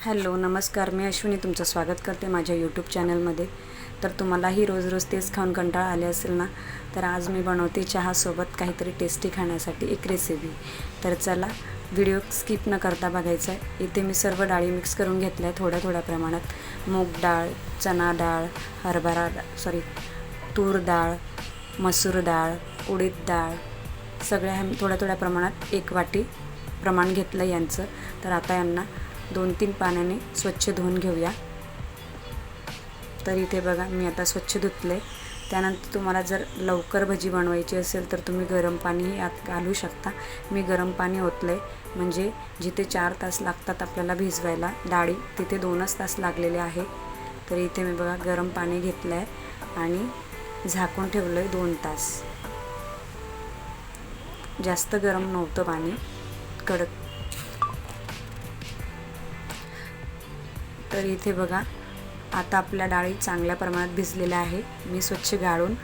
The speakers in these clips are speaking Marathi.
हॅलो नमस्कार. मी अश्विनी तुमचं स्वागत करते माझ्या यूट्यूब चॅनलमध्ये तर तुम्हालाही रोज रोज तेच खाऊन कंटाळा आले असेल ना? तर आज मी बनवते चहासोबत काहीतरी टेस्टी खाण्यासाठी एक रेसिपी तर चला व्हिडिओ स्किप न करता बघायचा आहे. इथे मी सर्व डाळी मिक्स करून घेतल्या आहे थोड्या थोड्या प्रमाणात. मूग डाळ चना डाळ हरभरा सॉरी तूर डाळ मसूर डाळ उडीद डाळ सगळ्या ह्या थोड्या थोड्या प्रमाणात एक वाटी प्रमाण घेतलं यांचं. तर आता यांना दोन तीन पाण्याने स्वच्छ धुवून घेऊया. तर इथे बघा मी आता स्वच्छ धुतले त्यानंतर तुम्हाला जर लवकर भजी बनवायची असेल तर तुम्ही गरम पाणीही आत घालू शकता. मी गरम पाणी ओतलं म्हणजे जिथे चार तास लागतात आपल्याला भिजवायला डाळी तिथे दोनच तास लागलेले आहे. तर इथे मी बघा गरम पाणी घेतलं आहे आणि झाकून ठेवलं आहे दोन तास. जास्त गरम नव्हतं पाणी. कडक तर इथे बघा आता आपल्या डाळी चांगल्या प्रमाणात भिजलेल्या आहे. मी स्वच्छ गाळून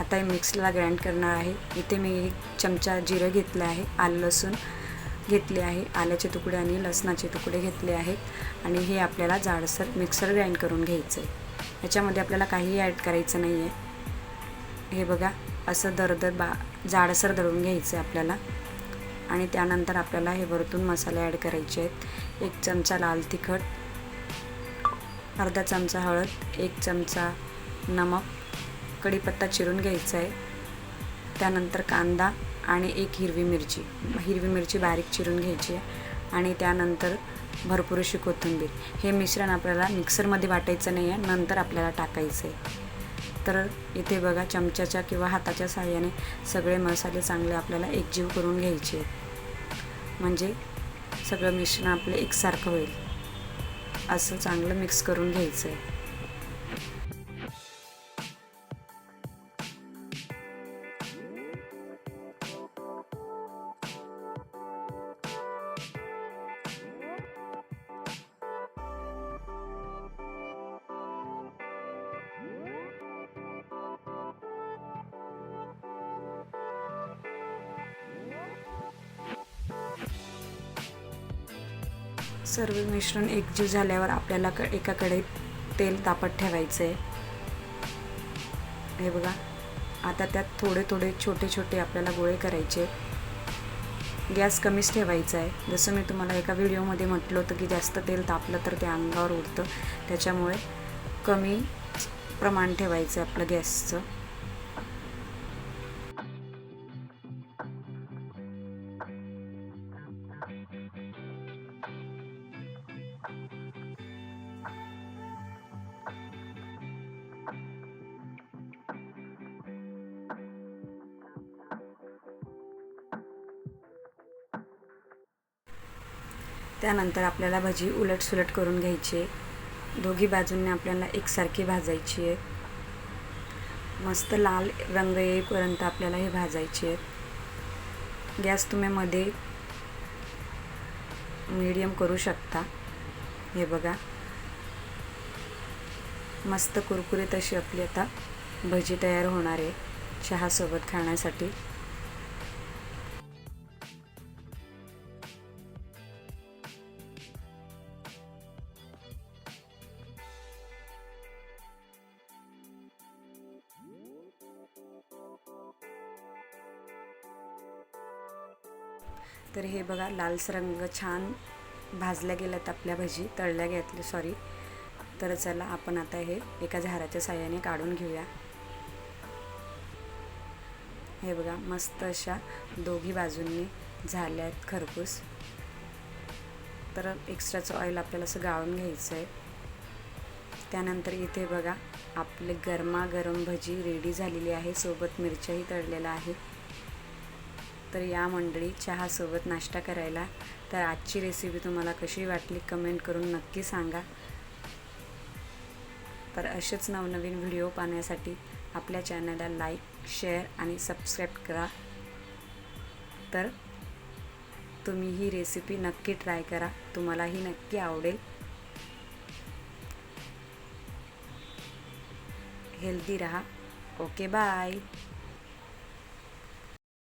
आता हे मिक्सला ग्राइंड करणार आहे. इथे मी एक चमचा जिरं घेतलं आहे आलं लसूण घेतले आहे आल्याचे तुकडे आणि लसणाचे तुकडे घेतले आहेत. आणि हे आपल्याला जाडसर मिक्सर ग्राइंड करून घ्यायचं आहे ह्याच्यामध्ये आपल्याला काहीही ॲड करायचं नाही आहे हे बघा असं दरदर बा जाडसर दळून घ्यायचं आहे आपल्याला. आणि त्यानंतर आपल्याला हे वरतून मसाले ॲड करायचे आहेत. एक चमचा लाल तिखट अर्धा चमचा हळद एक चमचा नमक कढीपत्ता चिरून घ्यायचा आहे. त्यानंतर कांदा आणि एक हिरवी मिरची. हिरवी मिरची बारीक चिरून घ्यायची आहे आणि त्यानंतर भरपूर अशी कोथिंबीर. हे मिश्रण आपल्याला मिक्सरमध्ये वाटायचं नाही आहे नंतर आपल्याला टाकायचं आहे. तर इथे बघा चमच्याच्या किंवा हाताच्या साह्याने सगळे मसाले चांगले आपल्याला एकजीव करून घ्यायचे आहेत. म्हणजे सगळं मिश्रण आपलं एकसारखं होईल. असं चांगलं मिक्स करून घ्यायचं आहे सर्व मिश्रण एकजीव झाल्यावर आपल्याला क एकाकडे तेल तापत ठेवायचं आहे हे बघा. आता त्यात थोडे थोडे छोटे छोटे आपल्याला गोळे करायचे. गॅस कमीच ठेवायचा आहे जसं मी तुम्हाला एका व्हिडिओमध्ये म्हटलं होतं की जास्त तेल तापलं तर ते अंगावर उडतं. त्याच्यामुळे कमी प्रमाण ठेवायचं आहे आपलं गॅसचं. त्यानंतर आपल्याला भजी उलटसुलट करून घ्यायची आहे. दोघी बाजूंनी आपल्याला एकसारखी भाजायची आहे. मस्त लाल रंग येईपर्यंत आपल्याला हे भाजायचे आहेत. गॅस तुम्ही मध्ये मीडियम करू शकता. हे बघा. मस्त कुरकुरीत अशी आपली आता भजी तयार होणार आहे. चहासोबत खाण्यासाठी. तर हे बघा लालसर रंग छान भाजल्या गेल्यात आपल्या भजी तळल्या गेल्यात सॉरी तर चला आपण आता हे एका झाराच्या साह्याने काढून घेऊया. हे बघा मस्त अशा दोघी बाजूंनी झाल्या आहेत खरपूस. तर एक्स्ट्राचं ऑइल आपल्याला असं गाळून घ्यायचं आहे त्यानंतर इथे बघा आपले गरमागरम भजी रेडी झालेली आहे. सोबत मिरच्याही तळलेल्या आहे तर या मंडळी चहासोबत नाश्ता करायला. तर आजची रेसिपी तुम्हाला कशी वाटली कमेंट करून नक्की सांगा. तर असेच नवनवीन व्हिडिओ पाहण्यासाठी आपल्या चॅनलला लाईक शेअर आणि सबस्क्राईब करा. तर तुम्ही ही रेसिपी नक्की ट्राय करा. तुम्हालाही नक्की आवडेल. हेल्दी रहा. Okay bye